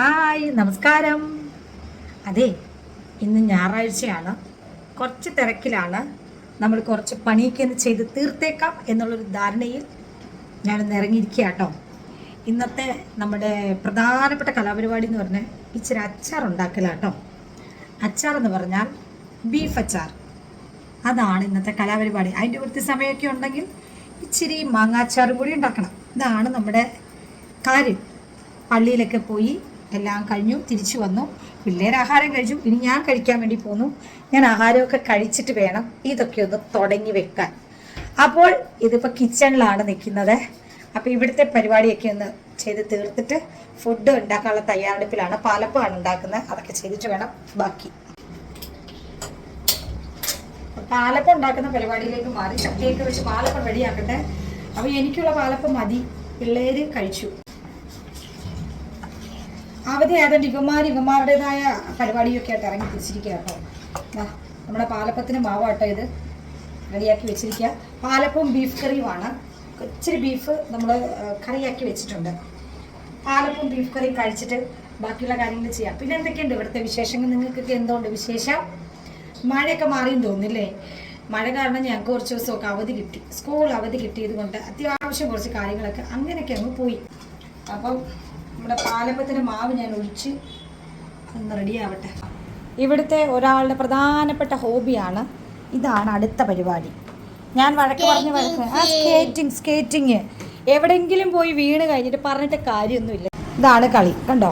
Hi നമസ്കാരം. അതെ ഇന്ന് ഞായറാഴ്ചയാണ്. കുറച്ച് തിരക്കിലാണ്. നമ്മൾ കുറച്ച് പണിയൊക്കെ ഒന്ന് ചെയ്ത് തീർത്തേക്കാം എന്നുള്ളൊരു ധാരണയിൽ ഞാനൊന്ന് ഇറങ്ങിയിരിക്കുക കേട്ടോ ഇന്നത്തെ നമ്മുടെ പ്രധാനപ്പെട്ട കലാപരിപാടി എന്ന് പറഞ്ഞാൽ ഇച്ചിരി അച്ചാർ ഉണ്ടാക്കലാട്ടോ. അച്ചാർ എന്ന് പറഞ്ഞാൽ ബീഫ് അച്ചാർ. അതാണ് ഇന്നത്തെ കലാപരിപാടി. അതിന്റെ വൃത്തി സമയമൊക്കെ ഉണ്ടെങ്കിൽ ഇച്ചിരി മാങ്ങാച്ചാറും കൂടി ഉണ്ടാക്കണം. ഇതാണ് നമ്മുടെ കാര്യം. പള്ളിയിലൊക്കെ പോയി എല്ലാം കഴിഞ്ഞു തിരിച്ചു വന്നു. പിള്ളേർ ആഹാരം കഴിച്ചു. ഇനി ഞാൻ കഴിക്കാൻ വേണ്ടി പോന്നു. ഞാൻ ആഹാരമൊക്കെ കഴിച്ചിട്ട് വേണം ഇതൊക്കെ ഒന്ന് തുടങ്ങി വെക്കാൻ. അപ്പോൾ ഇതിപ്പോൾ കിച്ചണിലാണ് നിൽക്കുന്നത്. അപ്പോൾ ഇവിടുത്തെ പരിപാടിയൊക്കെ ഒന്ന് ചെയ്ത് തീർത്തിട്ട് ഫുഡ് ഉണ്ടാക്കാനുള്ള തയ്യാറെടുപ്പിലാണ് പാലപ്പമാണ് ഉണ്ടാക്കുന്നത്. അതൊക്കെ ചെയ്തിട്ട് വേണം ബാക്കി. പാലപ്പം ഉണ്ടാക്കുന്ന പരിപാടിയിലേക്ക് മാറി. ചക്കയൊക്കെ വെച്ച് പാലപ്പം റെഡിയാക്കട്ടെ. അപ്പൊ എനിക്കുള്ള പാലപ്പം മതി. പിള്ളേര് കഴിച്ചു. അവധി ആയതുകൊണ്ട് ഇവന്മാർ ഇവന്മാരുടേതായ പരിപാടിയൊക്കെ ആയിട്ട് ഇറങ്ങി തിരിച്ചിരിക്കുക കേട്ടോ. നമ്മുടെ പാലപ്പത്തിന് മാവാട്ടോ ഇത്. റെഡിയാക്കി വെച്ചിരിക്കുക. പാലപ്പവും ബീഫ് കറിയുമാണ്. ഇച്ചിരി ബീഫ് നമ്മൾ കറിയാക്കി വെച്ചിട്ടുണ്ട്. പാലപ്പവും ബീഫ് കറിയും കഴിച്ചിട്ട് ബാക്കിയുള്ള കാര്യങ്ങൾ ചെയ്യാം. പിന്നെ എന്തൊക്കെയുണ്ട് ഇവിടുത്തെ വിശേഷങ്ങൾ? നിങ്ങൾക്കൊക്കെ എന്തുകൊണ്ട് വിശേഷം? മഴയൊക്കെ മാറിയെന്ന് തോന്നുന്നില്ലേ? മഴ കാരണം ഞങ്ങൾക്ക് കുറച്ച് ദിവസമൊക്കെ അവധി കിട്ടി. സ്കൂൾ അവധി കിട്ടിയത് കൊണ്ട് അത്യാവശ്യം കുറച്ച് കാര്യങ്ങളൊക്കെ അങ്ങനെയൊക്കെ അങ്ങ് പോയി. അപ്പം നമ്മുടെ പാലപ്പത്തിന്റെ മാവ് ഞാൻ ഒഴിച്ച് ഒന്ന് റെഡി ആവട്ടെ. ഇവിടുത്തെ ഒരാളുടെ പ്രധാനപ്പെട്ട ഹോബിയാണ് ഇതാണ് അടുത്ത പരിപാടി. ഞാൻ വഴക്ക് പറഞ്ഞ് വഴക്ക് ആ സ്കേറ്റിംഗ് സ്കേറ്റിങ് എവിടെയെങ്കിലും പോയി വീണ് കഴിഞ്ഞിട്ട് പറഞ്ഞിട്ട് കാര്യമൊന്നുമില്ല. ഇതാണ് കളി കണ്ടോ?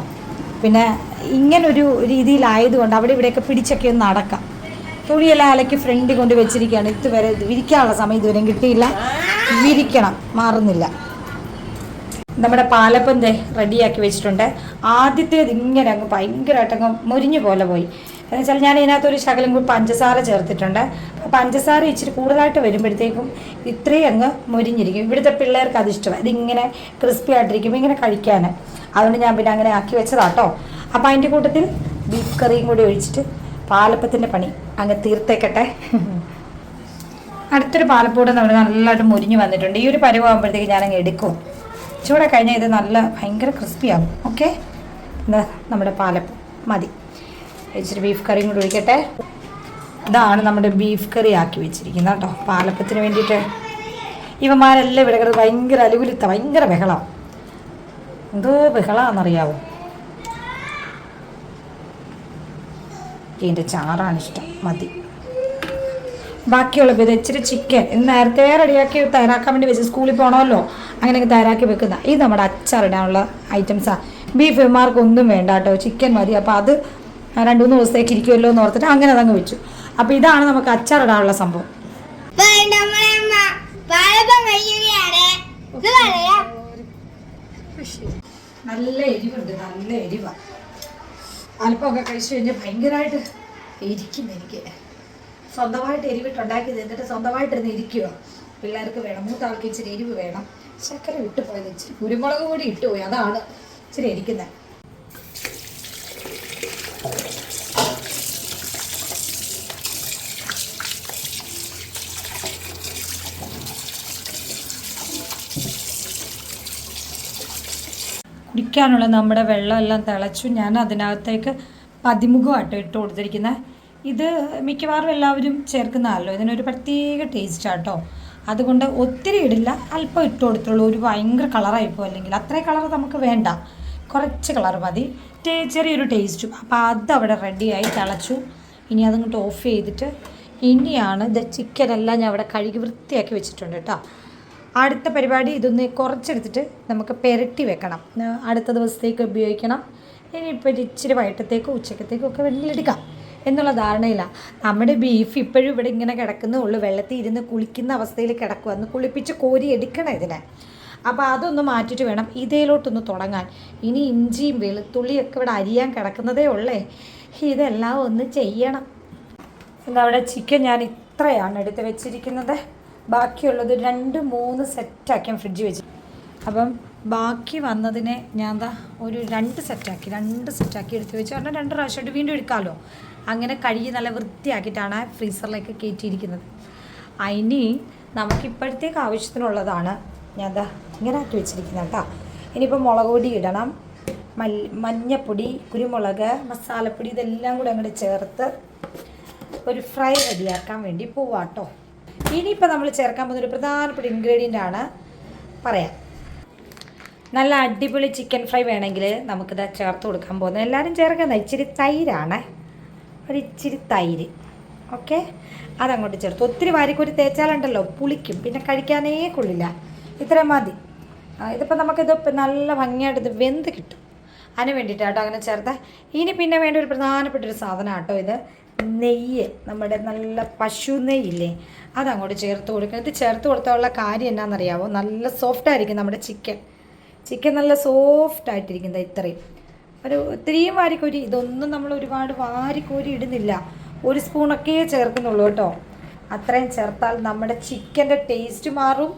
പിന്നെ ഇങ്ങനൊരു രീതിയിലായതുകൊണ്ട് അവിടെ ഇവിടെയൊക്കെ പിടിച്ചൊക്കെ ഒന്ന് നടക്കാം. തുണിയെല്ലാം അലക്കി ഫ്രണ്ടിൽ കൊണ്ട് വെച്ചിരിക്കുകയാണ്. ഇതുവരെ ഇത് വിരിക്കാനുള്ള സമയം ഇതുവരെയും കിട്ടിയില്ല. വിരിക്കണം മാറുന്നില്ല. നമ്മുടെ പാലപ്പം റെഡിയാക്കി വെച്ചിട്ടുണ്ട്. ആദ്യത്തേത് ഇങ്ങനെ അങ്ങ് ഭയങ്കരമായിട്ട് അങ്ങ് മുരിഞ്ഞു പോലെ പോയി. എന്ന് വെച്ചാൽ ഞാൻ ഇതിനകത്തൊരു ശകലം കൂടി പഞ്ചസാര ചേർത്തിട്ടുണ്ട്. പഞ്ചസാര ഇച്ചിരി കൂടുതലായിട്ട് വരുമ്പോഴത്തേക്കും ഇത്രയും അങ്ങ് മുരിഞ്ഞിരിക്കും. ഇവിടുത്തെ പിള്ളേർക്ക് അത് ഇഷ്ടമാണ് ഇതിങ്ങനെ ക്രിസ്പി ആയിട്ടിരിക്കും ഇങ്ങനെ കഴിക്കാൻ അതുകൊണ്ട് ഞാൻ പിന്നെ അങ്ങനെ ആക്കി വെച്ചതാട്ടോ. അപ്പോൾ അതിന്റെ കൂട്ടത്തിൽ ബീഫ് കറിയും കൂടി ഒഴിച്ചിട്ട് പാലപ്പത്തിന്റെ പണി അങ്ങ് തീർത്തേക്കട്ടെ. അടുത്തൊരു പാലപ്പൂടെ നമ്മൾ നല്ലതായിട്ട് മുരിഞ്ഞ് വന്നിട്ടുണ്ട്. ഈ ഒരു പരുവാകുമ്പോഴത്തേക്ക് ഞാനങ്ങ് എടുക്കും. ചൂടെ കഴിഞ്ഞാൽ ഇത് നല്ല ഭയങ്കര ക്രിസ്പി ആകും ഓക്കെ? എന്താ നമ്മുടെ പാലപ്പം മതി. ഇച്ചിരി ബീഫ് കറിയും കൂടി ഒഴിക്കട്ടെ. ഇതാണ് നമ്മുടെ ബീഫ് കറി ആക്കി വെച്ചിരിക്കുന്നത് കേട്ടോ. പാലപ്പത്തിന് വേണ്ടിയിട്ട് ഇവന്മാരെല്ലാം ഇവിടെ കിടന്ന് ഭയങ്കര അലുകുലിത്ത ഭയങ്കര ബഹളം. എന്തോ ബഹളാന്നറിയാവോ? ഇതിന്റെ ചാറാണ് ഇഷ്ടം. മതി. ബാക്കിയുള്ള ഇത് ഇച്ചിരി ചിക്കൻ ഇത് നേരത്തെ റെഡിയാക്കി തയ്യാറാക്കാൻ വേണ്ടി വെച്ച് സ്കൂളിൽ പോകണമല്ലോ അങ്ങനെയൊക്കെ തയ്യാറാക്കി വെക്കുന്ന. ഇത് നമ്മുടെ അച്ചാറിടാനുള്ള ഐറ്റംസാണ് ബീഫ് മാർക്ക് ഒന്നും വേണ്ട കേട്ടോ. ചിക്കൻ മതി. അപ്പോൾ അത് രണ്ട് മൂന്ന് ദിവസത്തേക്ക് ഇരിക്കുമല്ലോ എന്ന് ഓർത്തിട്ട് അങ്ങനെ അതങ്ങ് വെച്ചു. അപ്പോൾ ഇതാണ് നമുക്ക് അച്ചാറിടാനുള്ള സംഭവം. നല്ല എരിവുണ്ട്. നല്ല എരിവാണ് അല്പമൊക്കെ കഴിച്ചു കഴിഞ്ഞാൽ ഭയങ്കരമായിട്ട് എരിക്കും എനിക്ക്. സ്വന്തമായിട്ട് എരിവിട്ടുണ്ടാക്കി എന്നിട്ട് സ്വന്തമായിട്ടിരുന്ന് ഇരിക്കുക. പിള്ളേർക്ക് വേണം. മൂത്താൾക്ക് ഇച്ചിരി എരിവ് വേണം. ശർക്കര വിട്ടു പോയത് ഇച്ചിരി കുരുമുളക് കൂടി ഇട്ടുപോയി അതാണ് ഇച്ചിരി ഇരിക്കുന്നത് കുടിക്കാനുള്ള നമ്മുടെ വെള്ളമെല്ലാം തിളച്ചു. ഞാൻ അതിനകത്തേക്ക് പതിമുഖമായിട്ട് ഇട്ട് കൊടുത്തിരിക്കുന്നത്. ഇത് മിക്കവാറും എല്ലാവരും ചേർക്കുന്നതല്ലോ. ഇതിനൊരു പ്രത്യേക ടേസ്റ്റ് ആട്ടോ അതുകൊണ്ട് ഒത്തിരി ഇടില്ല. അല്പം ഇട്ട് കൊടുത്തുള്ളൂ. ഒരു ഭയങ്കര കളറായിപ്പോൾ അല്ലെങ്കിൽ അത്രയും കളർ നമുക്ക് വേണ്ട. കുറച്ച് കളർ മതി. ചെറിയൊരു ടേസ്റ്റും അപ്പോൾ അതവിടെ റെഡിയായി തിളച്ചു. ഇനി അതങ്ങോട്ട് ഓഫ് ചെയ്തിട്ട് ഇനിയാണ് ഇത് ചിക്കനെല്ലാം ഞാൻ അവിടെ കഴുകി വൃത്തിയാക്കി വെച്ചിട്ടുണ്ട് കേട്ടോ അടുത്ത പരിപാടി ഇതൊന്ന് കുറച്ചെടുത്തിട്ട് നമുക്ക് പെരട്ടി വെക്കണം. അടുത്ത ദിവസത്തേക്ക് ഉപയോഗിക്കണം. ഇനിയിപ്പോൾ ഇച്ചിരി വൈകിട്ടത്തേക്കോ ഉച്ചക്കത്തേക്കോ ഒക്കെ വെള്ളിലെടുക്കാം എന്നുള്ള ധാരണയിലാണ് നമ്മുടെ ബീഫ് ഇപ്പോഴും ഇവിടെ ഇങ്ങനെ കിടക്കുന്നേ ഉള്ളൂ. വെള്ളത്തിൽ ഇരുന്ന് കുളിക്കുന്ന അവസ്ഥയിൽ കിടക്കുക ഒന്ന് കുളിപ്പിച്ച് കോരി എടുക്കണം ഇതിനെ. അപ്പോൾ അതൊന്ന് മാറ്റിയിട്ട് വേണം ഇതേലോട്ടൊന്ന് തുടങ്ങാൻ. ഇനി ഇഞ്ചിയും വെളുത്തുള്ളിയൊക്കെ ഇവിടെ അരിയാൻ കിടക്കുന്നതേ ഉള്ളേ. ഇതെല്ലാം ഒന്ന് ചെയ്യണം. എന്താ അവിടെ ചിക്കൻ ഞാൻ ഇത്രയാണ് എടുത്ത് വെച്ചിരിക്കുന്നത്. ബാക്കിയുള്ളത് രണ്ട് മൂന്ന് സെറ്റാക്കി ഞാൻ ഫ്രിഡ്ജിൽ വെച്ചു. അപ്പം ബാക്കി വന്നതിനെ ഞാൻ എന്താ ഒരു രണ്ട് സെറ്റാക്കി രണ്ട് സെറ്റാക്കി എടുത്ത് വെച്ചു. കാരണം രണ്ട് പ്രാവശ്യമായിട്ട് വീണ്ടും എടുക്കാമല്ലോ അങ്ങനെ കഴുകി നല്ല വൃത്തിയാക്കിയിട്ടാണ് ഫ്രീസറിലേക്ക് കയറ്റിയിരിക്കുന്നത്. അതിന് നമുക്കിപ്പോഴത്തേക്ക് ആവശ്യത്തിനുള്ളതാണ്. ഞാൻ എന്താ ഇങ്ങനെ ആക്കി വെച്ചിരിക്കുന്നത് കേട്ടോ. ഇനിയിപ്പോൾ മുളക് പൊടി ഇടണം. മല്ലി മഞ്ഞപ്പൊടി കുരുമുളക് മസാലപ്പൊടി ഇതെല്ലാം കൂടെ അങ്ങോട്ട് ചേർത്ത് ഒരു ഫ്രൈ റെഡിയാക്കാൻ വേണ്ടി പോവാട്ടോ ഇനിയിപ്പോൾ നമ്മൾ ചേർക്കാൻ പോകുന്ന ഒരു പ്രധാനപ്പെട്ട ഇൻഗ്രീഡിയന്റ് ആണ് പറയാം. നല്ല അടിപൊളി ചിക്കൻ ഫ്രൈ വേണമെങ്കിൽ നമുക്കിത് ചേർത്ത് കൊടുക്കാൻ പോകുന്നത്. എല്ലാവരും ചേർക്കുന്നത് ഇച്ചിരി തൈരാണ്. ഒരു ഇച്ചിരി തൈര്. ഓക്കെ? അതങ്ങോട്ട് ചേർത്ത്. ഒത്തിരി വാരിക്കൊരു തേച്ചാലുണ്ടല്ലോ പുളിക്കും. പിന്നെ കഴിക്കാനേ കൊള്ളില്ല. ഇത്ര മതി. ഇതിപ്പോൾ നമുക്കിത് നല്ല ഭംഗിയായിട്ട് ഇത് വെന്ത് കിട്ടും. അതിന് വേണ്ടിയിട്ടാട്ടോ അങ്ങനെ ചേർത്ത്. ഇനി പിന്നെ വേണ്ട ഒരു പ്രധാനപ്പെട്ട ഒരു സാധനം കേട്ടോ ഇത്. നെയ്യ്. നമ്മുടെ നല്ല പശു നെയ്യില്ലേ? അതങ്ങോട്ട് ചേർത്ത് കൊടുക്കണം. ഇത് ചേർത്ത് കൊടുത്തുള്ള കാര്യം എന്നാണെന്നറിയാവോ നല്ല സോഫ്റ്റ് ആയിരിക്കും നമ്മുടെ ചിക്കൻ. ചിക്കൻ നല്ല സോഫ്റ്റ് ആയിട്ടിരിക്കുന്നത് ഇത്രയും. ഒരു ഇത്രയും വാരിക്കോരി ഇതൊന്നും നമ്മൾ ഒരുപാട് വാരിക്കോരി ഇടുന്നില്ല. ഒരു സ്പൂണൊക്കെ ചേർക്കുന്നുള്ളൂ കേട്ടോ. അത്രയും ചേർത്താൽ നമ്മുടെ ചിക്കന്റെ ടേസ്റ്റ് മാറും.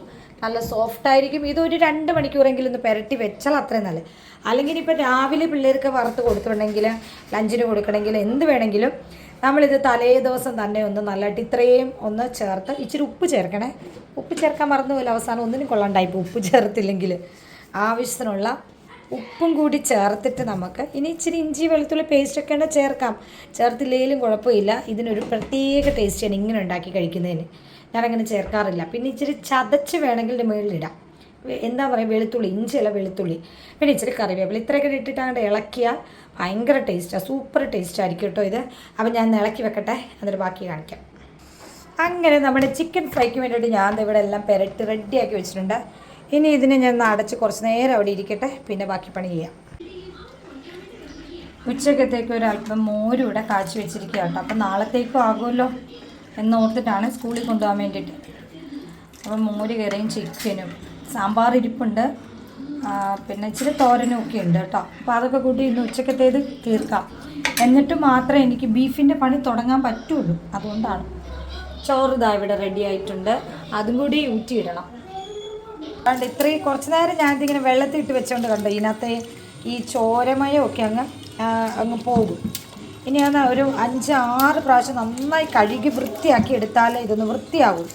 നല്ല സോഫ്റ്റ് ആയിരിക്കും. ഇതൊരു രണ്ട് മണിക്കൂറെങ്കിലും ഒന്ന് പുരട്ടി വെച്ചാൽ അത്രയും നല്ലത്. അല്ലെങ്കിൽ ഇപ്പോൾ രാവിലെ പിള്ളേർക്ക് വറുത്ത് കൊടുത്തിട്ടുണ്ടെങ്കിൽ ലഞ്ചിന് കൊടുക്കണമെങ്കിൽ എന്ത് വേണമെങ്കിലും നമ്മളിത് തലേ ദിവസം തന്നെ ഒന്ന് നല്ലതായിട്ട് ഇത്രയും ഒന്ന് ചേർത്ത് ഇച്ചിരി ഉപ്പ് ചേർക്കണേ. ഉപ്പ് ചേർക്കാൻ മറന്നു പോയില്ല അവസാനം ഒന്നിനും കൊള്ളാണ്ടായിപ്പോൾ ഉപ്പ് ചേർത്തില്ലെങ്കിൽ ആവശ്യത്തിനുള്ള ഉപ്പും കൂടി ചേർത്തിട്ട് നമുക്ക് ഇനി ഇച്ചിരി ഇഞ്ചി വെളുത്തുള്ളി പേസ്റ്റൊക്കെ ഉണ്ട് ചേർക്കാം. ചേർത്തില്ലെങ്കിലും കുഴപ്പമില്ല. ഇതിനൊരു പ്രത്യേക ടേസ്റ്റാണ് ഇങ്ങനെ ഉണ്ടാക്കി കഴിക്കുന്നതിന്. ഞാനങ്ങനെ ചേർക്കാറില്ല. പിന്നെ ഇച്ചിരി ചതച്ച് വേണമെങ്കിൽ മുകളിലിടാം എന്താ പറയുക വെളുത്തുള്ളി ഇഞ്ചിയല്ല വെളുത്തുള്ളി. പിന്നെ ഇച്ചിരി കറിവേപ്പില. ഇത്രയൊക്കെ ഇട്ടിട്ട് അങ്ങോട്ട് ഭയങ്കര ടേസ്റ്റാണ് സൂപ്പർ ടേസ്റ്റ് ആയിരിക്കും കേട്ടോ ഇത്. അപ്പം ഞാൻ ഇളക്കി വെക്കട്ടെ. എന്നിട്ട് ബാക്കി കാണിക്കാം. അങ്ങനെ നമ്മുടെ ചിക്കൻ ഫ്രൈക്ക് വേണ്ടിയിട്ട് ഞാൻ ഇവിടെ എല്ലാം പെരട്ടി റെഡിയാക്കി വെച്ചിട്ടുണ്ട്. ഇനി ഇതിനെ ഞാൻ അടച്ച് കുറച്ച് നേരം അവിടെ ഇരിക്കട്ടെ പിന്നെ ബാക്കി പണി ചെയ്യാം. ഉച്ചക്കത്തേക്ക് ഒരല്പം മോരും ഇവിടെ കാച്ചി വെച്ചിരിക്കുക കേട്ടോ. അപ്പം നാളത്തേക്കും ആകുമല്ലോ എന്നോർത്തിട്ടാണ് സ്കൂളിൽ കൊണ്ടുപോകാൻ വേണ്ടിയിട്ട്. അപ്പം മോര് കയറിയും ചിക്കനും സാമ്പാർ ഇരിപ്പുണ്ട്. പിന്നെ ഇച്ചിരി തോരനും ഒക്കെ ഉണ്ട് കേട്ടോ. അപ്പോൾ അതൊക്കെ കൂട്ടി ഇന്ന് ഉച്ചക്കത്തേത് തീർക്കാം. എന്നിട്ട് മാത്രമേ എനിക്ക് ബീഫിന്റെ പണി തുടങ്ങാൻ പറ്റുള്ളൂ. അതുകൊണ്ടാണ്. ചോറ് ഇതാ ഇവിടെ റെഡി ആയിട്ടുണ്ട്. അതും കൂടി ഊറ്റിയിടണം. കണ്ട് ഇത്രയും കുറച്ച് നേരം ഞാനിതിങ്ങനെ വെള്ളത്തിൽ ഇട്ട് വെച്ചോണ്ട് കണ്ടോ ഇതിനകത്തെ ഈ ചോരമയം ഒക്കെ അങ്ങ് ആ, അങ്ങ് പോകും. ഇനി അത് ഒരു അഞ്ച് ആറ് പ്രാവശ്യം നന്നായി കഴുകി വൃത്തിയാക്കി എടുത്താലേ ഇതൊന്ന് വൃത്തിയാകും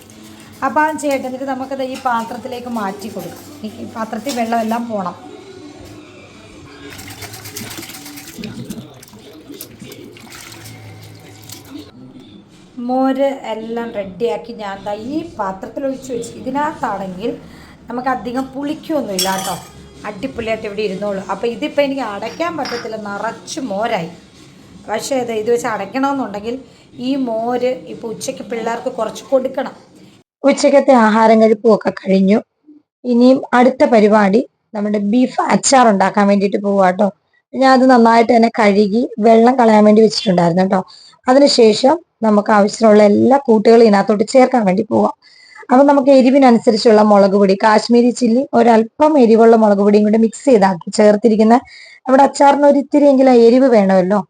അപ്പോൾ അത് ചെയ്യട്ടെ എന്നിട്ട് നമുക്കത് ഈ പാത്രത്തിലേക്ക് മാറ്റി കൊടുക്കാം. ഈ പാത്രത്തിൽ വെള്ളമെല്ലാം പോണം. മോര് എല്ലാം റെഡിയാക്കി ഞാൻ ഈ പാത്രത്തിൽ ഒഴിച്ച് വെച്ച് ഇതിനകത്താണെങ്കിൽ നമുക്ക് അധികം പുളിക്കൊന്നുമില്ല കേട്ടോ. അടിപൊളിയായിട്ട് ഇവിടെ ഇരുന്നോളൂ. അപ്പോൾ ഇതിപ്പോൾ എനിക്ക് അടയ്ക്കാൻ പറ്റത്തില്ല. നിറച്ച് മോരായി. പക്ഷേ ഇത് ഇത് വെച്ച് അടയ്ക്കണമെന്നുണ്ടെങ്കിൽ ഈ മോര് ഇപ്പോൾ ഉച്ചയ്ക്ക് പിള്ളേർക്ക് കുറച്ച് കൊടുക്കണം. ഉച്ചക്കത്തെ ആഹാരം കഴിപ്പുമൊക്കെ കഴിഞ്ഞു. ഇനിയും അടുത്ത പരിപാടി നമ്മുടെ ബീഫ് അച്ചാർ ഉണ്ടാക്കാൻ വേണ്ടിയിട്ട് പോവാ കേട്ടോ. ഞാൻ അത് നന്നായിട്ട് തന്നെ കഴുകി വെള്ളം കളയാൻ വേണ്ടി വെച്ചിട്ടുണ്ടായിരുന്നു കേട്ടോ. അതിനുശേഷം നമുക്ക് ആവശ്യമുള്ള എല്ലാ കൂട്ടുകളും ഇതിനകത്തോട്ട് ചേർക്കാൻ വേണ്ടി പോവാം. അപ്പൊ നമുക്ക് എരിവിനനുസരിച്ചുള്ള മുളക് പൊടി കാശ്മീരി ചില്ലി ഒരല്പം എരിവുള്ള മുളക് പൊടിയും കൂടി മിക്സ് ചെയ്താക്കി ചേർത്തിരിക്കുന്ന നമ്മുടെ അച്ചാറിന് ഒരു എരിവ് വേണമല്ലോ.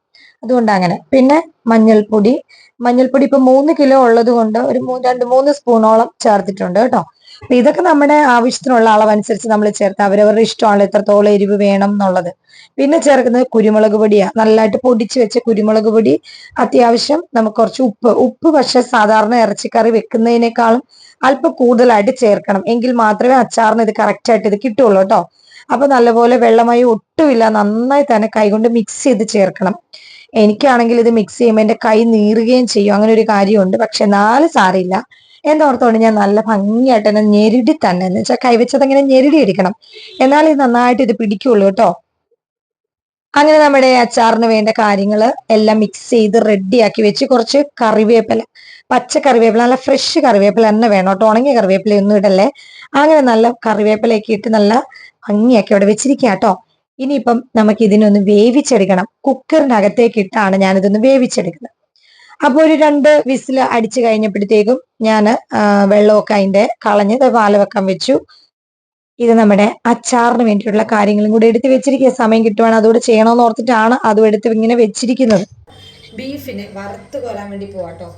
അതുകൊണ്ട് അങ്ങനെ. പിന്നെ മഞ്ഞൾപ്പൊടി. മഞ്ഞൾപ്പൊടി ഇപ്പൊ മൂന്ന് കിലോ ഉള്ളത് കൊണ്ട് ഒരു രണ്ട് മൂന്ന് സ്പൂണോളം ചേർത്തിട്ടുണ്ട് കേട്ടോ. അപ്പൊ ഇതൊക്കെ നമ്മുടെ ആവശ്യത്തിനുള്ള അളവനുസരിച്ച് നമ്മൾ ചേർത്ത് അവരവരുടെ ഇഷ്ടമാണ് എത്രത്തോളം എരിവ് വേണം എന്നുള്ളത്. പിന്നെ ചേർക്കുന്നത് കുരുമുളക് പൊടിയാ. നല്ലതായിട്ട് പൊടിച്ച് വെച്ച കുരുമുളക് പൊടി. അത്യാവശ്യം നമുക്ക് കുറച്ച് ഉപ്പ്. ഉപ്പ് പക്ഷെ സാധാരണ ഇറച്ചിക്കറി വെക്കുന്നതിനേക്കാളും അല്പം കൂടുതലായിട്ട് ചേർക്കണം. എങ്കിൽ മാത്രമേ അച്ചാറിന് ഇത് കറക്റ്റ് ആയിട്ട് ഇത് കിട്ടുള്ളൂ കേട്ടോ. അപ്പൊ നല്ലപോലെ വെള്ളമായി ഒട്ടുമില്ല. നന്നായി തന്നെ കൈകൊണ്ട് മിക്സ് ചെയ്ത് ചേർക്കണം. എനിക്കാണെങ്കിൽ ഇത് മിക്സ് ചെയ്യുമ്പോൾ എന്റെ കൈ നീറുകയും ചെയ്യും. അങ്ങനെ ഒരു കാര്യമുണ്ട്. പക്ഷെ നാല് സാറില്ല എന്നോർത്തോണ്ട് ഞാൻ നല്ല ഭംഗിയായിട്ട് തന്നെ ഞെരുടി തന്നെ എന്ന് വെച്ചാൽ കൈവച്ചത് അങ്ങനെ ഞെരുടി എടുക്കണം എന്നാലേ ഇത് നന്നായിട്ട് ഇത് പിടിക്കുള്ളൂ കേട്ടോ. അങ്ങനെ നമ്മുടെ അച്ചാറിന് വേണ്ട കാര്യങ്ങൾ എല്ലാം മിക്സ് ചെയ്ത് റെഡിയാക്കി വെച്ച് കുറച്ച് കറിവേപ്പില. പച്ച കറിവേപ്പില നല്ല ഫ്രഷ് കറിവേപ്പില തന്നെ വേണം കേട്ടോ. ഉണങ്ങിയ കറിവേപ്പില ഒന്നും ഇടല്ലേ? അങ്ങനെ നല്ല കറിവേപ്പിലയൊക്കെ ഇട്ട് നല്ല ഭംഗിയാക്കി അവിടെ വെച്ചിരിക്കുക കേട്ടോ. ഇനിയിപ്പം നമുക്ക് ഇതിനൊന്ന് വേവിച്ചെടുക്കണം. കുക്കറിന്റെ അകത്തേക്ക് ഇട്ടാണ് ഞാനിതൊന്ന് വേവിച്ചെടുക്കുന്നത്. അപ്പൊ ഒരു രണ്ട് വിസിൽ അടിച്ചു കഴിഞ്ഞപ്പോഴത്തേക്കും ഞാൻ വെള്ളമൊക്കെ അതിന്റെ കളഞ്ഞ് പാൽ വെക്കാൻ വെച്ചു. ഇത് നമ്മുടെ അച്ചാറിന് വേണ്ടിയിട്ടുള്ള കാര്യങ്ങളും കൂടി എടുത്ത് വെച്ചിരിക്കുക. സമയം കിട്ടുവാണ് അതുകൂടെ ചെയ്യണമെന്ന് ഓർത്തിട്ടാണ് അതും എടുത്ത് ഇങ്ങനെ വെച്ചിരിക്കുന്നത്. ബീഫിനെ വറുത്ത് കൊല്ലാൻ വേണ്ടി പോവാട്ടോ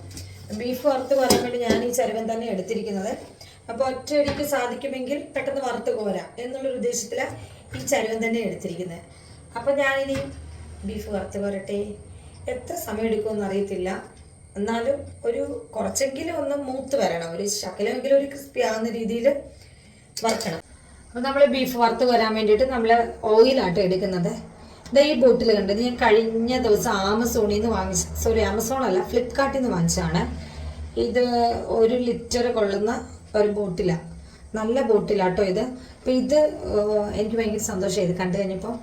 ബീഫ് വറുത്ത് കോരാൻ വേണ്ടി ഞാൻ ഈ ചരുവൻ തന്നെ എടുത്തിരിക്കുന്നത്. അപ്പോൾ ഒറ്റയടിക്ക് സാധിക്കുമെങ്കിൽ പെട്ടെന്ന് വറുത്ത് കോരാം എന്നുള്ളൊരു ഉദ്ദേശത്തിലാണ് ഈ ചരുവൻ തന്നെ എടുത്തിരിക്കുന്നത്. അപ്പോൾ ഞാനിനി ബീഫ് വറുത്ത് കോരട്ടെ. എത്ര സമയം എടുക്കുമെന്ന് അറിയത്തില്ല. എന്നാലും ഒരു കുറച്ചെങ്കിലും ഒന്ന് മൂത്ത് വരണം. ഒരു ശകലമെങ്കിലും ഒരു ക്രിസ്പി ആകുന്ന രീതിയിൽ വറുക്കണം. അപ്പോൾ നമ്മൾ ബീഫ് വറുത്ത് കോരാൻ വേണ്ടിയിട്ട് നമ്മൾ ഓയിലാട്ടോ എടുക്കുന്നത്. ദേ ഈ ബോട്ടിൽ കണ്ടത് ഞാൻ കഴിഞ്ഞ ദിവസം ആമസോണിൽ നിന്ന് വാങ്ങിച്ച സോറി ആമസോൺ അല്ല ഫ്ലിപ്കാർട്ടിൽ നിന്ന് വാങ്ങിച്ചതാണ്. ഇത് ഒരു ലിറ്റർ കൊള്ളുന്ന ഒരു ബോട്ടിലാണ് നല്ല ബോട്ടിലാട്ടോ ഇത്. അപ്പം ഇത് എനിക്ക് ഭയങ്കര സന്തോഷമായി ഇത് കണ്ടു കഴിഞ്ഞപ്പോൾ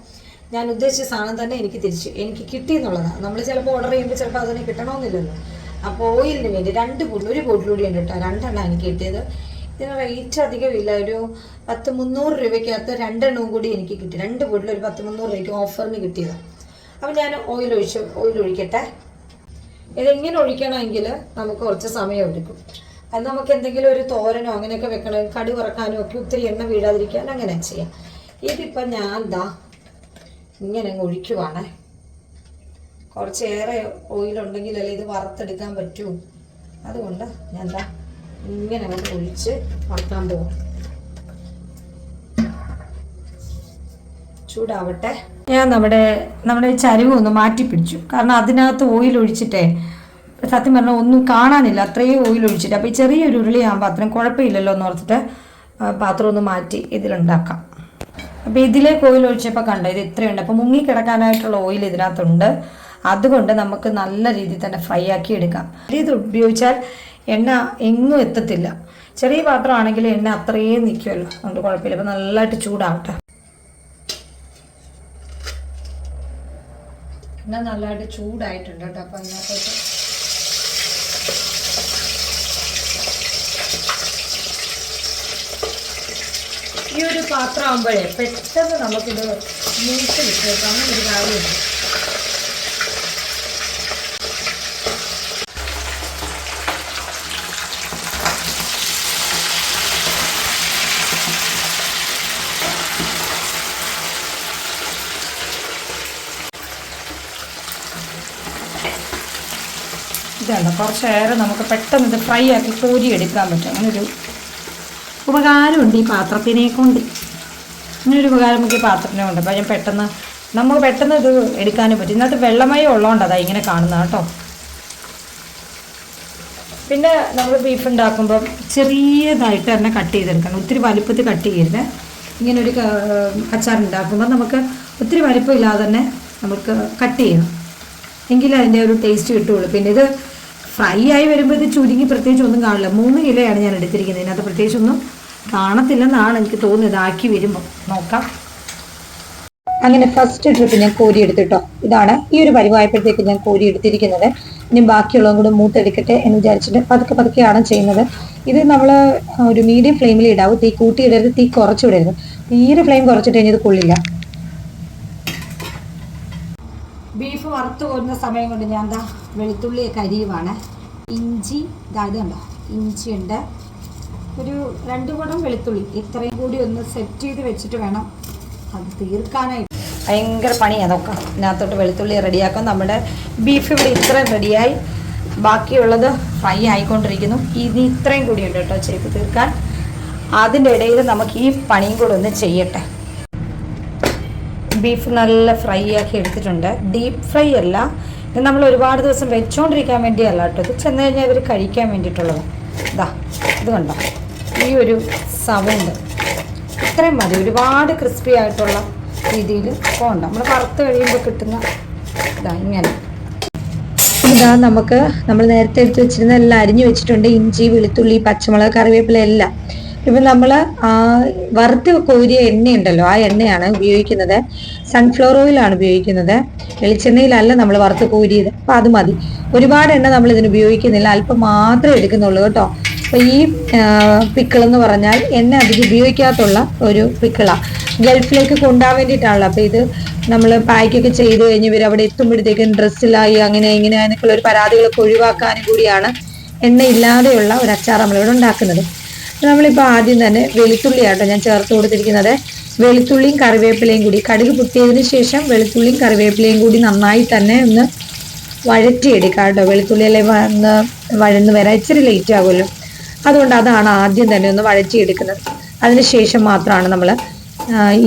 ഞാൻ ഉദ്ദേശിച്ച സാധനം തന്നെ എനിക്ക് തിരിച്ചു എനിക്ക് കിട്ടി എന്നുള്ളതാണ് നമ്മൾ ചിലപ്പോൾ ഓർഡർ ചെയ്യുമ്പോൾ ചിലപ്പോൾ അതിന് കിട്ടണമെന്നില്ലല്ലോ അപ്പോൾ ഓയിലിന് വേണ്ടി രണ്ട് ബോട്ടിൽ ഒരു ബോട്ടിലൂടെ ഉണ്ട് കേട്ടോ. രണ്ടെണ്ണം എനിക്ക് കിട്ടിയത്. ഇതിന് റേറ്റ് അധികമില്ല. ഒരു പത്ത് മുന്നൂറ് രൂപയ്ക്കകത്ത് രണ്ടെണ്ണവും കൂടി എനിക്ക് കിട്ടി. രണ്ട് ബോട്ടിൽ ഒരു പത്ത് മുന്നൂറ് രൂപയ്ക്ക് ഓഫറിന് കിട്ടിയത്. അപ്പം ഞാൻ ഓയിൽ ഒഴിച്ച് ഓയിൽ ഒഴിക്കട്ടെ. ഇതെങ്ങനെ ഒഴിക്കണമെങ്കിൽ നമുക്ക് കുറച്ച് സമയം എടുക്കും. അത് നമുക്ക് എന്തെങ്കിലും ഒരു തോരനോ അങ്ങനെയൊക്കെ വെക്കണമെങ്കിൽ കടി കുറക്കാനോ ഒക്കെ ഒത്തിരി എണ്ണ വീഴാതിരിക്കാൻ അങ്ങനെ ചെയ്യാം. ഇതിപ്പം ഞാൻ എന്താ ഇങ്ങനെ അങ്ങ് ഒഴിക്കുവാണേ. കുറച്ചേറെ ഓയിലുണ്ടെങ്കിലല്ലേ ഇത് വറുത്തെടുക്കാൻ പറ്റൂ. അതുകൊണ്ട് ഞാൻ എന്താ ഇങ്ങനെ അങ്ങോട്ട് ഒഴിച്ച് വറുക്കാൻ പോകും ചൂടാവട്ടെ. ഞാൻ നമ്മുടെ നമ്മുടെ ചരിവ് ഒന്ന് മാറ്റി പിടിച്ചു. കാരണം അതിനകത്ത് ഓയിൽ ഒഴിച്ചിട്ടേ സത്യം പറഞ്ഞാൽ ഒന്നും കാണാനില്ല. അത്രയും ഓയിൽ ഒഴിച്ചിട്ട്. അപ്പോൾ ഈ ചെറിയൊരു ഉരുളിയാകുമ്പോൾ അത്രയും കുഴപ്പമില്ലല്ലോ എന്ന് ഓർത്തിട്ട് പാത്രം ഒന്ന് മാറ്റി ഇതിലുണ്ടാക്കാം. അപ്പോൾ ഇതിലേക്ക് ഓയിൽ ഒഴിച്ചപ്പോൾ കണ്ടോ ഇത് ഇത്രയുണ്ട്. അപ്പോൾ മുങ്ങി കിടക്കാനായിട്ടുള്ള ഓയിൽ ഇതിനകത്തുണ്ട്. അതുകൊണ്ട് നമുക്ക് നല്ല രീതിയിൽ തന്നെ ഫ്രൈ ആക്കി എടുക്കാം. ഇത് ഉപയോഗിച്ചാൽ എണ്ണ എങ്ങും എത്തത്തില്ല. ചെറിയ പാത്രമാണെങ്കിൽ എണ്ണ അത്രയും നിൽക്കുമല്ലോ അതുകൊണ്ട് കുഴപ്പമില്ല. അപ്പോൾ നല്ലതായിട്ട് ചൂടാവട്ടെ. എണ്ണ നല്ലതായിട്ട് ചൂടായിട്ടുണ്ട് കേട്ടോ. അപ്പോൾ അതിനകത്തോട്ട് ഈ ഒരു പാത്രമാകുമ്പോഴേ പെട്ടെന്ന് നമുക്കിത് കിട്ടും. അങ്ങനെ ഒരു കാര്യമുണ്ട് ഇതാണ് കുറച്ചേറെ നമുക്ക് പെട്ടെന്ന് ഇത് ഫ്രൈ ആക്കി കോരി എടുക്കാൻ പറ്റും. അങ്ങനൊരു ഉപകാരമുണ്ട് ഈ പാത്രത്തിനെ കൊണ്ട് അങ്ങനൊരു ഉപകാരം നമുക്ക് ഈ പാത്രത്തിനെ കൊണ്ട് അപ്പോൾ ഞാൻ പെട്ടെന്ന് നമുക്ക് പെട്ടെന്ന് ഇത് എടുക്കാനും പറ്റും. ഇതിനകത്ത് വെള്ളമയം ഉള്ളതുകൊണ്ട് അതാ ഇങ്ങനെ കാണുന്നത് കേട്ടോ. പിന്നെ നമ്മൾ ബീഫ് ഉണ്ടാക്കുമ്പം ചെറിയതായിട്ട് തന്നെ കട്ട് ചെയ്തെടുക്കണം. ഒത്തിരി വലിപ്പത്തിൽ കട്ട് ചെയ്യരുത്. ഇങ്ങനൊരു അച്ചാർ ഉണ്ടാക്കുമ്പോൾ നമുക്ക് ഒത്തിരി വലിപ്പമില്ലാതെ തന്നെ നമുക്ക് കട്ട് ചെയ്യണം. എങ്കിൽ അതിന്റെ ഒരു ടേസ്റ്റ് കിട്ടുകയുള്ളൂ. പിന്നെ ഇത് ഫ്രൈ ആയി വരുമ്പോൾ ഇത് ചുരുങ്ങി പ്രത്യേകിച്ച് ഒന്നും കാണില്ല. മൂന്ന് കിലോയാണ് ഞാൻ എടുത്തിരിക്കുന്നത്. ഇതിനകത്ത് പ്രത്യേകിച്ച് ഒന്നും കാണത്തില്ലെന്നാണ് എനിക്ക് തോന്നുന്നത്. ഇതാക്കി വരുമ്പോൾ നോക്കാം. അങ്ങനെ ഫസ്റ്റ് ട്രിപ്പ് ഞാൻ കോരി എടുത്തിട്ടോ. ഇതാണ് ഈ ഒരു പരിവായപ്പോഴത്തേക്ക് ഞാൻ കോരി എടുത്തിരിക്കുന്നത്. ഇനി ബാക്കിയുള്ളതും കൂടെ മൂത്തെടുക്കട്ടെ എന്ന് വിചാരിച്ചിട്ട് പതുക്കെ പതുക്കെയാണ് ചെയ്യുന്നത്. ഇത് നമ്മൾ ഒരു മീഡിയം ഫ്ലെയിമിൽ ഇടാവും. തീ കൂട്ടിയിടരുത് തീ കുറച്ചു കുറച്ചിടരുത് തീരെ ഫ്ലെയിം കുറച്ചിട്ട് കഴിഞ്ഞത് കൊള്ളില്ല ബീഫ് വറുത്ത് കോരുന്ന സമയം കൊണ്ട് ഞാൻ എന്താ വെളുത്തുള്ളി അരിയുവാണ്. ഇഞ്ചി ഇതായത് ഇഞ്ചി ഉണ്ട്. ഒരു രണ്ട് കുടം വെളുത്തുള്ളി. ഇത്രയും കൂടി ഒന്ന് സെറ്റ് ചെയ്ത് വെച്ചിട്ട് വേണം അത് തീർക്കാനായിട്ട്. ഭയങ്കര പണിയാണ് അതൊക്കെ ഇതിനകത്തോട്ട് വെളുത്തുള്ളി റെഡിയാക്കും. നമ്മുടെ ബീഫ് ഇവിടെ ഇത്രയും റെഡിയായി. ബാക്കിയുള്ളത് ഫ്രൈ ആയിക്കൊണ്ടിരിക്കുന്നു. ഇനി ഇത്രയും കൂടി ഉണ്ട് കേട്ടോ ചെയ്ത് തീർക്കാൻ. അതിന്റെ ഇടയിൽ നമുക്ക് ഈ പണിയും കൂടെ ഒന്ന് ചെയ്യട്ടെ. ബീഫ് നല്ല ഫ്രൈ ആക്കി എടുത്തിട്ടുണ്ട്. ഡീപ്പ് ഫ്രൈ അല്ല. ഇത് നമ്മൾ ഒരുപാട് ദിവസം വെച്ചുകൊണ്ടിരിക്കാൻ വേണ്ടിയല്ല കേട്ടോ. ഇത് ചെന്ന് കഴിഞ്ഞാൽ ഇവർ കഴിക്കാൻ വേണ്ടിയിട്ടുള്ളത്. ഇതാ ഇത് കണ്ടോ? ഈ ഒരു സൗണ്ട്. ഇത്രയും മതി. ഒരുപാട് ക്രിസ്പി ആയിട്ടുള്ള രീതിയിൽ പോകണ്ട നമ്മൾ വറുത്ത് കഴിയുമ്പോൾ കിട്ടുന്ന ഇതാ ഇങ്ങനെ. ഇതാ നമുക്ക് നമ്മൾ നേരത്തെ എടുത്ത് വെച്ചിരുന്ന എല്ലാം അരിഞ്ഞു വെച്ചിട്ടുണ്ട്. ഇഞ്ചി വെളുത്തുള്ളി പച്ചമുളക് കറിവേപ്പില എല്ലാം. ഇപ്പം നമ്മൾ വറുത്ത് കോരിയ എണ്ണയുണ്ടല്ലോ ആ എണ്ണയാണ് ഉപയോഗിക്കുന്നത്. സൺഫ്ലവർ ഓയിലാണ് ഉപയോഗിക്കുന്നത്. വെളിച്ചെണ്ണയിലല്ല നമ്മൾ വറുത്ത് കോരിയത്. അപ്പം അത് മതി. ഒരുപാട് എണ്ണ നമ്മൾ ഇതിന് ഉപയോഗിക്കുന്നില്ല. അല്പം മാത്രമേ എടുക്കുന്നുള്ളൂ കേട്ടോ. അപ്പോൾ ഈ പിക്കിളെന്ന് പറഞ്ഞാൽ എണ്ണ അധികം ഉപയോഗിക്കാത്തുള്ള ഒരു പിക്കിളാണ് ഗൾഫിലേക്ക് കൊണ്ടുപോകാൻ വേണ്ടിയിട്ടാണല്ലോ. അപ്പോൾ ഇത് നമ്മൾ പാക്കൊക്കെ ചെയ്ത് കഴിഞ്ഞ് ഇവർ അവിടെ എത്തുമ്പോഴത്തേക്കും ഡ്രസ്സിലായി അങ്ങനെ ഇങ്ങനെ എന്നൊക്കെയുള്ള ഒരു പരാതികളൊക്കെ ഒഴിവാക്കാനും കൂടിയാണ് എണ്ണ ഇല്ലാതെയുള്ള ഒരു അച്ചാർ നമ്മളിവിടെ ഉണ്ടാക്കുന്നത്. നമ്മളിപ്പോൾ ആദ്യം തന്നെ വെളുത്തുള്ളിയാട്ടോ ഞാൻ ചേർത്ത് കൊടുത്തിരിക്കുന്നത്. വെളുത്തുള്ളിയും കറിവേപ്പിലയും കൂടി. കടുക് പൊട്ടിയതിന് ശേഷം വെളുത്തുള്ളിയും കറിവേപ്പിലയും കൂടി നന്നായി തന്നെ ഒന്ന് വഴറ്റിയെടുക്കാം കേട്ടോ. വെളുത്തുള്ളിയെല്ലാം വന്ന് വഴന്ന് വരാൻ ഇച്ചിരി ലേറ്റ് ആകുമല്ലോ അതുകൊണ്ട് അതാണ് ആദ്യം തന്നെ ഒന്ന് വഴറ്റിയെടുക്കുന്നത്. അതിന് ശേഷം മാത്രമാണ് നമ്മൾ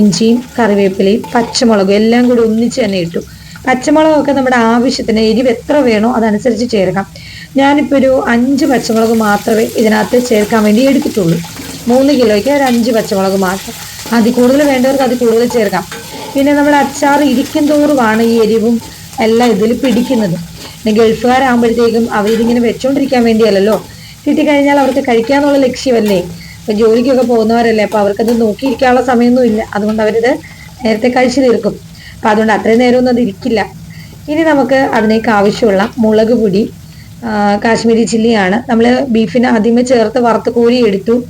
ഇഞ്ചിയും കറിവേപ്പിലയും പച്ചമുളകും എല്ലാം കൂടി ഒന്നിച്ച് തന്നെ ഇട്ടു. പച്ചമുളകൊക്കെ നമ്മുടെ ആവശ്യത്തിന് എരിവ് എത്ര വേണോ അതനുസരിച്ച് ചേർക്കാം. ഞാനിപ്പോൾ ഒരു അഞ്ച് പച്ചമുളക് മാത്രമേ ഇതിനകത്ത് ചേർക്കാൻ വേണ്ടി എടുത്തിട്ടുള്ളൂ. മൂന്ന് കിലോയ്ക്ക് ഒരു അഞ്ച് പച്ചമുളക് മാത്രം. അതിൽ കൂടുതൽ വേണ്ടവർക്ക് അതിൽ കൂടുതൽ ചേർക്കാം. പിന്നെ നമ്മുടെ അച്ചാർ ഇരിക്കും തോറുമാണ് ഈ എരിവും എല്ലാം ഇതിൽ പിടിക്കുന്നത്. പിന്നെ ഗൾഫുകാരാകുമ്പോഴത്തേക്കും അവരിതിങ്ങനെ വെച്ചുകൊണ്ടിരിക്കാൻ വേണ്ടിയല്ലല്ലോ. കിട്ടിക്കഴിഞ്ഞാൽ അവർക്ക് കഴിക്കാന്നുള്ള ലക്ഷ്യമല്ലേ? ഇപ്പം ജോലിക്കൊക്കെ പോകുന്നവരല്ലേ? അപ്പോൾ അവർക്കത് നോക്കിയിരിക്കാനുള്ള സമയമൊന്നും ഇല്ല. അതുകൊണ്ട് അവരിത് നേരത്തെ കഴിച്ചു തീർക്കും. അപ്പോൾ അതുകൊണ്ട് അത്രയും നേരമൊന്നും അത് ഇരിക്കില്ല ഇനി നമുക്ക് അതിനേക്ക് ആവശ്യമുള്ള മുളക് പൊടി കാശ്മീരി ചില്ലിയാണ്. നമ്മൾ ബീഫിന് ആദ്യമേ ചേർത്ത് വറുത്ത് കോരി എടുത്തു.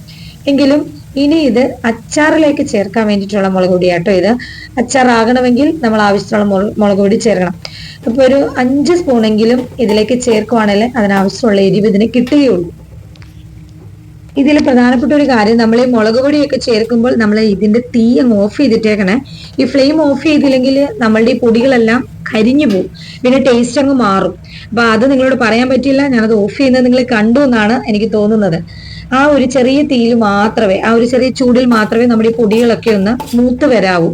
എങ്കിലും ഇനി ഇത് അച്ചാറിലേക്ക് ചേർക്കാൻ വേണ്ടിയിട്ടുള്ള മുളക് പൊടിയാട്ടോ ഇത്. അച്ചാറാകണമെങ്കിൽ നമ്മൾ ആവശ്യത്തിനുള്ള മുള- മുളക് പൊടി ചേർക്കണം. അപ്പോൾ ഒരു അഞ്ച് സ്പൂണെങ്കിലും ഇതിലേക്ക് ചേർക്കുവാണെങ്കിൽ അതിനാവശ്യമുള്ള എരിവ് ഇതിന് കിട്ടുകയുള്ളൂ. ഇതിൽ പ്രധാനപ്പെട്ട ഒരു കാര്യം നമ്മൾ ഈ മുളക് പൊടിയൊക്കെ ചേർക്കുമ്പോൾ നമ്മൾ ഇതിന്റെ തീ അങ്ങ് ഓഫ് ചെയ്തിട്ടേക്കണേ. ഈ ഫ്ലെയിം ഓഫ് ചെയ്തില്ലെങ്കിൽ നമ്മളുടെ ഈ പൊടികളെല്ലാം കരിഞ്ഞു പോകും പിന്നെ ടേസ്റ്റ് അങ്ങ് മാറും. അപ്പൊ അത് നിങ്ങളോട് പറയാൻ പറ്റില്ല ഞാനത് ഓഫ് ചെയ്യുന്നത് നിങ്ങൾ കണ്ടു എന്നാണ് എനിക്ക് തോന്നുന്നത്. ആ ഒരു ചെറിയ തീയിൽ മാത്രമേ ആ ഒരു ചെറിയ ചൂടിൽ മാത്രമേ നമ്മുടെ ഈ പൊടികളൊക്കെ ഒന്ന് മൂത്ത് വരാവൂ.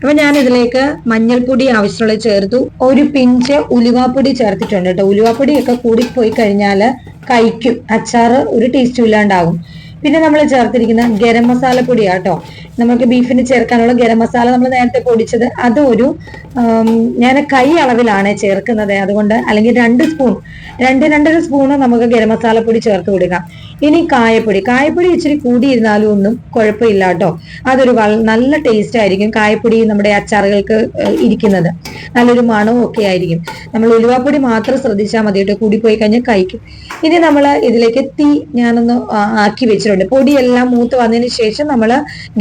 അപ്പൊ ഞാൻ ഇതിലേക്ക് മഞ്ഞൾപ്പൊടി ആവശ്യമുള്ള ചേർത്തു. ഒരു പിഞ്ച് ഉലുവാപ്പൊടി ചേർത്തിട്ടുണ്ട് കേട്ടോ. ഉലുവാപ്പൊടിയൊക്കെ കൂടിപ്പോയി കഴിഞ്ഞാൽ കഴിക്കും. അച്ചാറ് ഒരു ടേസ്റ്റും ഇല്ലാണ്ടാകും പിന്നെ നമ്മൾ ചേർത്തിരിക്കുന്ന ഗരം മസാല പൊടിയാട്ടോ. നമുക്ക് ബീഫിന് ചേർക്കാനുള്ള ഗരം മസാല നമ്മൾ നേരത്തെ പൊടിച്ചത്. അത് ഒരു ഞാൻ കൈ അളവിലാണ് ചേർക്കുന്നത്. അതുകൊണ്ട് അല്ലെങ്കിൽ രണ്ട് സ്പൂൺ രണ്ട് രണ്ടര സ്പൂണ് നമുക്ക് ഗരം മസാല പൊടി ചേർത്ത് കൊടുക്കാം. ഇനി കായപ്പൊടി. കായപ്പൊടി ഇച്ചിരി കൂടിയിരുന്നാലും ഒന്നും കുഴപ്പമില്ല കേട്ടോ. അതൊരു നല്ല ടേസ്റ്റ് ആയിരിക്കും കായപ്പൊടി നമ്മുടെ അച്ചാറുകൾക്ക് ഇരിക്കുന്നത്. നല്ലൊരു മണവും ഒക്കെ ആയിരിക്കും. നമ്മൾ ഉലുവാപ്പൊടി മാത്രം ശ്രദ്ധിച്ചാൽ മതി കേട്ടോ. കൂടിപ്പോയി കഴിഞ്ഞാൽ കഴിക്കും. ഇനി നമ്മൾ ഇതിലേക്ക് തീ ഞാനൊന്ന് ആക്കി വെച്ചിട്ടുണ്ട്. പൊടിയെല്ലാം മൂത്ത് വന്നതിന് ശേഷം നമ്മൾ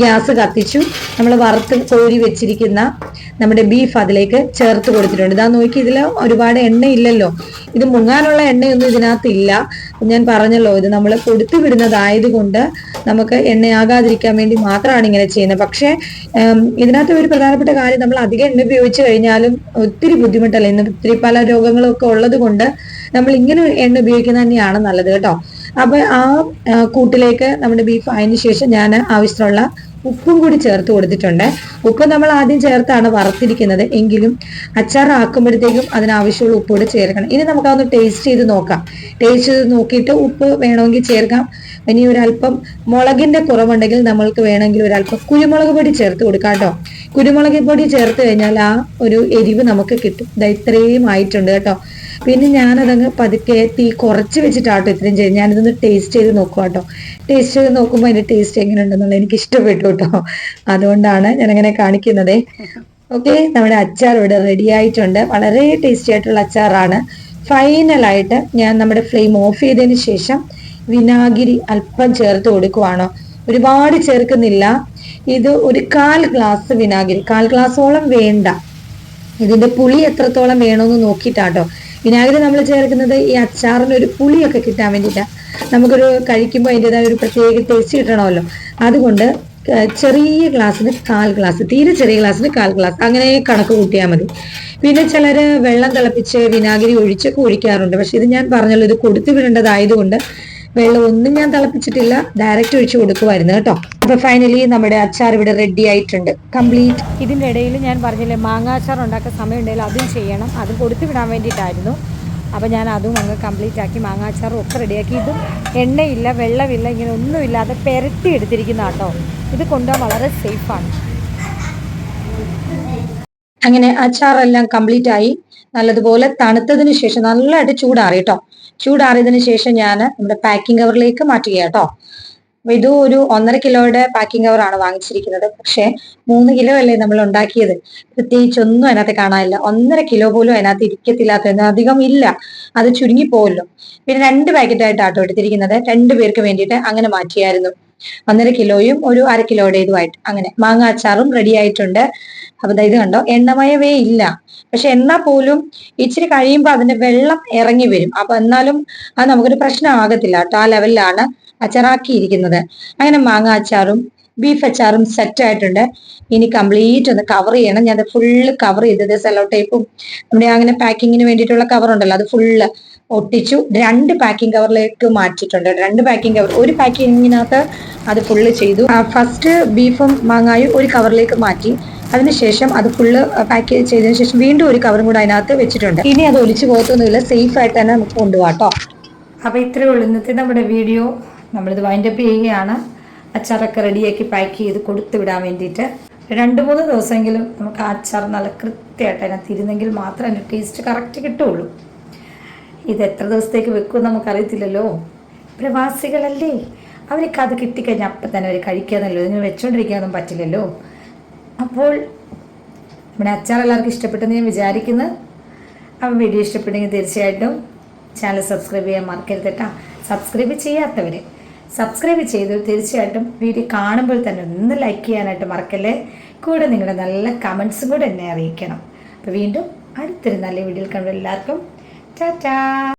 ഗ്യാസ് കത്തിച്ചു. നമ്മൾ വറുത്ത് കോരി വെച്ചിരിക്കുന്ന നമ്മുടെ ബീഫ് അതിലേക്ക് ചേർത്ത് കൊടുത്തിട്ടുണ്ട്. ഇതാ നോക്കി ഇതിൽ ഒരുപാട് എണ്ണ ഇല്ലല്ലോ ഇത് മുങ്ങാനുള്ള എണ്ണയൊന്നും ഇതിനകത്ത് ഇല്ല ഞാൻ പറഞ്ഞല്ലോ ഇത് നമ്മൾ കൊടുത്തു വിടുന്നതായതുകൊണ്ട് നമുക്ക് എണ്ണയാകാതിരിക്കാൻ വേണ്ടി മാത്രമാണ് ഇങ്ങനെ ചെയ്യുന്നത്. പക്ഷേ ഇതിനകത്ത് ഒരു പ്രധാനപ്പെട്ട കാര്യം നമ്മൾ അധികം എണ്ണ ഉപയോഗിച്ച് കഴിഞ്ഞാലും ഒത്തിരി ബുദ്ധിമുട്ടല്ല? ഇന്ന് ഒത്തിരി പല രോഗങ്ങളൊക്കെ ഉള്ളത് കൊണ്ട് നമ്മൾ ഇങ്ങനെ എണ്ണ ഉപയോഗിക്കുന്നത് തന്നെയാണ് നല്ലത് കേട്ടോ. അപ്പൊ ആ, കൂട്ടിലേക്ക് നമ്മുടെ ബീഫ് ആയതിനു ശേഷം ഞാൻ ആവശ്യമുള്ള ഉപ്പും കൂടി ചേർത്ത് കൊടുത്തിട്ടുണ്ട്. ഉപ്പ് നമ്മൾ ആദ്യം ചേർത്താണ് വറുത്തിരിക്കുന്നത്. എങ്കിലും അച്ചാറാക്കുമ്പോഴത്തേക്കും അതിനാവശ്യമുള്ള ഉപ്പ് കൂടെ ചേർക്കണം. ഇനി നമുക്ക് അതൊന്ന് ടേസ്റ്റ് ചെയ്ത് നോക്കാം. ടേസ്റ്റ് ചെയ്ത് നോക്കിയിട്ട് ഉപ്പ് വേണമെങ്കിൽ ചേർക്കാം. ഇനി ഒരല്പം മുളകിന്റെ കുറവുണ്ടെങ്കിൽ നമ്മൾക്ക് വേണമെങ്കിൽ ഒരല്പം കുരുമുളക് പൊടി ചേർത്ത് കൊടുക്കാം കേട്ടോ. കുരുമുളക് പൊടി ചേർത്ത് കഴിഞ്ഞാൽ ആ ഒരു എരിവ് നമുക്ക് കിട്ടും. ഇത് ഇത്രയും ആയിട്ടുണ്ട് കേട്ടോ. പിന്നെ ഞാനതങ്ങ് പതുക്കെ തീ കുറച്ച് വെച്ചിട്ടാട്ടോ ഇത്രയും ചെയ്ത് ഞാനിതൊന്ന് ടേസ്റ്റ് ചെയ്ത് നോക്കുക കേട്ടോ ടേസ്റ്റ് ചെയ്ത് നോക്കുമ്പോൾ അതിന്റെ ടേസ്റ്റ് എങ്ങനെ ഉണ്ടെന്നുള്ള എനിക്ക് ഇഷ്ടപ്പെട്ടു കേട്ടോ അതുകൊണ്ടാണ് ഞാനങ്ങനെ കാണിക്കുന്നത്. ഓക്കെ നമ്മുടെ അച്ചാർ ഇവിടെ റെഡി ആയിട്ടുണ്ട്. വളരെ ടേസ്റ്റി ആയിട്ടുള്ള അച്ചാറാണ്. ഫൈനലായിട്ട് ഞാൻ നമ്മുടെ ഫ്ലെയിം ഓഫ് ചെയ്തതിന് ശേഷം വിനാഗിരി അല്പം ചേർത്ത് കൊടുക്കുവാണോ? ഒരുപാട് ചേർക്കുന്നില്ല. ഇത് ഒരു കാൽ ഗ്ലാസ് വിനാഗിരി. കാൽ ഗ്ലാസോളം വേണ്ട. ഇതിന്റെ പുളി എത്രത്തോളം വേണമെന്ന് നോക്കിയിട്ടാട്ടോ. വിനാഗിരി നമ്മൾ ചേർക്കുന്നത് ഈ അച്ചാറിന് ഒരു പുളിയൊക്കെ കിട്ടാൻ വേണ്ടിയിട്ടാണ് നമുക്കൊരു കഴിക്കുമ്പോൾ അതിന്റെതായ ഒരു പ്രത്യേക ടേസ്റ്റ് കിട്ടണമല്ലോ. അതുകൊണ്ട് ചെറിയ ഗ്ലാസ്സിന് കാൽ ഗ്ലാസ് തീരെ ചെറിയ ഗ്ലാസ്സിന് കാൽ ഗ്ലാസ് അങ്ങനെ കണക്ക് കൂട്ടിയാൽ മതി. പിന്നെ ചിലർ വെള്ളം തിളപ്പിച്ച് വിനാഗിരി ഒഴിച്ചൊക്കെ ഒഴിക്കാറുണ്ട് പക്ഷെ ഇത് ഞാൻ പറഞ്ഞല്ലോ ഇത് കൊടുത്തു വിടേണ്ടതായതുകൊണ്ട് വെള്ളം ഒന്നും ഞാൻ തിളപ്പിച്ചിട്ടില്ല. ഡയറക്റ്റ് ഒഴിച്ചു കൊടുക്കുമായിരുന്നു കേട്ടോ. അപ്പൊ ഫൈനലി നമ്മുടെ അച്ചാർ ഇവിടെ റെഡി ആയിട്ടുണ്ട്. കംപ്ലീറ്റ് ഇതിന്റെ ഇടയിൽ ഞാൻ പറഞ്ഞില്ലേ മാങ്ങാച്ചാർ ഉണ്ടാക്കാൻ സമയം ഉണ്ടെങ്കിൽ അതും ചെയ്യണം. അതും കൊടുത്തു വിടാൻ വേണ്ടിയിട്ടായിരുന്നു. അപ്പോൾ ഞാൻ അതും അങ്ങ് കംപ്ലീറ്റ് ആക്കി മാങ്ങാ മാങ്ങാച്ചാറും ഒക്കെ റെഡിയാക്കി ഇതും എണ്ണയില്ല വെള്ളമില്ല ഇങ്ങനെ ഒന്നും ഇല്ലാതെ പെരട്ടി എടുത്തിരിക്കുന്ന കേട്ടോ ഇത് കൊണ്ടുപോകാൻ വളരെ സേഫാണ് അങ്ങനെ അച്ചാറെല്ലാം കംപ്ലീറ്റ് ആയി. നല്ലതുപോലെ തണുത്തതിന് ശേഷം നല്ലതായിട്ട് ചൂടാറി കേട്ടോ ചൂടാറിയതിന് ശേഷം ഞാൻ നമ്മുടെ പാക്കിംഗ് കവറിലേക്ക് മാറ്റുക കേട്ടോ ഇത് ഒരു ഒന്നര കിലോയുടെ പാക്കിംഗ് കവറാണ് വാങ്ങിച്ചിരിക്കുന്നത്. പക്ഷെ മൂന്ന് കിലോ അല്ലേ നമ്മൾ ഉണ്ടാക്കിയത്? പ്രത്യേകിച്ച് ഒന്നും അതിനകത്ത് കാണാനില്ല. ഒന്നര കിലോ പോലും അതിനകത്ത് ഇരിക്കത്തില്ലാത്ത അധികം ഇല്ല. അത് ചുരുങ്ങി പോകല്ലോ പിന്നെ രണ്ട് പാക്കറ്റ് ആട്ടോ എടുത്തിരിക്കുന്നത്. രണ്ടു പേർക്ക് വേണ്ടിയിട്ട് അങ്ങനെ മാറ്റിയായിരുന്നു. ഒന്നര കിലോയും ഒരു അര കിലോയുടെ ഇതുമായിട്ട് അങ്ങനെ മാങ്ങ അച്ചാറും റെഡി ആയിട്ടുണ്ട്. അപ്പൊ ഇത് കണ്ടോ? എണ്ണമയമേ ഇല്ല. പക്ഷെ എന്നാ പോലും ഇച്ചിരി കഴിയുമ്പോൾ അതിന്റെ വെള്ളം ഇറങ്ങി വരും. അപ്പൊ എന്നാലും അത് നമുക്കൊരു പ്രശ്നമാകത്തില്ല കേട്ടോ ആ ലെവലിലാണ് അച്ചാറാക്കിയിരിക്കുന്നത് അങ്ങനെ മാങ്ങ അച്ചാറും ബീഫ് അച്ചാറും സെറ്റ് ആയിട്ടുണ്ട്. ഇനി കംപ്ലീറ്റ് ഒന്ന് കവർ ചെയ്യണം. ഞാൻ അത് ഫുള്ള് കവർ ചെയ്തത് സെലോ ടേപ്പും നമ്മുടെ അങ്ങനെ പാക്കിങ്ങിന് വേണ്ടിയിട്ടുള്ള കവർ ഉണ്ടല്ലോ അത് ഫുള്ള് ഒട്ടിച്ചു. രണ്ട് പാക്കിംഗ് കവറിലേക്ക് മാറ്റിയിട്ടുണ്ട്. രണ്ട് പാക്കിംഗ് കവർ ഒരു പാക്കിങ്ങിനകത്ത് അത് ഫുള്ള് ചെയ്തു. ഫസ്റ്റ് ബീഫും മാങ്ങായും ഒരു കവറിലേക്ക് മാറ്റി. അതിനുശേഷം അത് ഫുള്ള് പാക്ക് ചെയ്തതിനു ശേഷം വീണ്ടും ഒരു കവറും കൂടെ അതിനകത്ത് വെച്ചിട്ടുണ്ട്. ഇനി അത് ഒലിച്ചു പോകത്തൊന്നുമില്ല. സേഫ് ആയിട്ട് തന്നെ നമുക്ക് കൊണ്ടുപോകാം അപ്പോൾ ഇത്രയേ ഉള്ളൂ. ഇന്നത്തെ നമ്മുടെ വീഡിയോ നമ്മളിത് വൈൻഡപ്പ് ചെയ്യുകയാണ്. അച്ചാറൊക്കെ റെഡിയാക്കി പാക്ക് ചെയ്ത് കൊടുത്തു വിടാൻ വേണ്ടിയിട്ട്. രണ്ട് മൂന്ന് ദിവസമെങ്കിലും നമുക്ക് ആ അച്ചാർ നല്ല കൃത്യമായിട്ട് അതിനകത്ത് ഇരുന്നെങ്കിൽ മാത്രം അതിന്റെ ടേസ്റ്റ് കറക്റ്റ് കിട്ടുള്ളൂ ഇത് എത്ര ദിവസത്തേക്ക് വെക്കും നമുക്കറിയത്തില്ലല്ലോ. പ്രവാസികളല്ലേ? അവർക്ക് അത് കിട്ടിക്കഴിഞ്ഞാൽ അപ്പം തന്നെ അവർ കഴിക്കാന്നല്ലോ? ഇതിന് വെച്ചോണ്ടിരിക്കാനൊന്നും പറ്റില്ലല്ലോ. അപ്പോൾ നമ്മുടെ അച്ചാർ എല്ലാവർക്കും ഇഷ്ടപ്പെട്ടെന്ന് ഞാൻ വിചാരിക്കുന്നു. അപ്പം വീഡിയോ ഇഷ്ടപ്പെട്ടെങ്കിൽ തീർച്ചയായിട്ടും ചാനൽ സബ്സ്ക്രൈബ് ചെയ്യാൻ മറക്കരുത് കേട്ടോ സബ്സ്ക്രൈബ് ചെയ്യാത്തവർ സബ്സ്ക്രൈബ് ചെയ്ത് തീർച്ചയായിട്ടും വീഡിയോ കാണുമ്പോൾ തന്നെ ഒന്ന് ലൈക്ക് ചെയ്യാനായിട്ട് മറക്കല്ലേ? കൂടെ നിങ്ങളുടെ നല്ല കമൻസും കൂടെ എന്നെ അറിയിക്കണം. അപ്പോൾ വീണ്ടും അടുത്തൊരു നല്ല വീഡിയോയിൽ കണ്ടു എല്ലാവർക്കും. ടാറ്റാ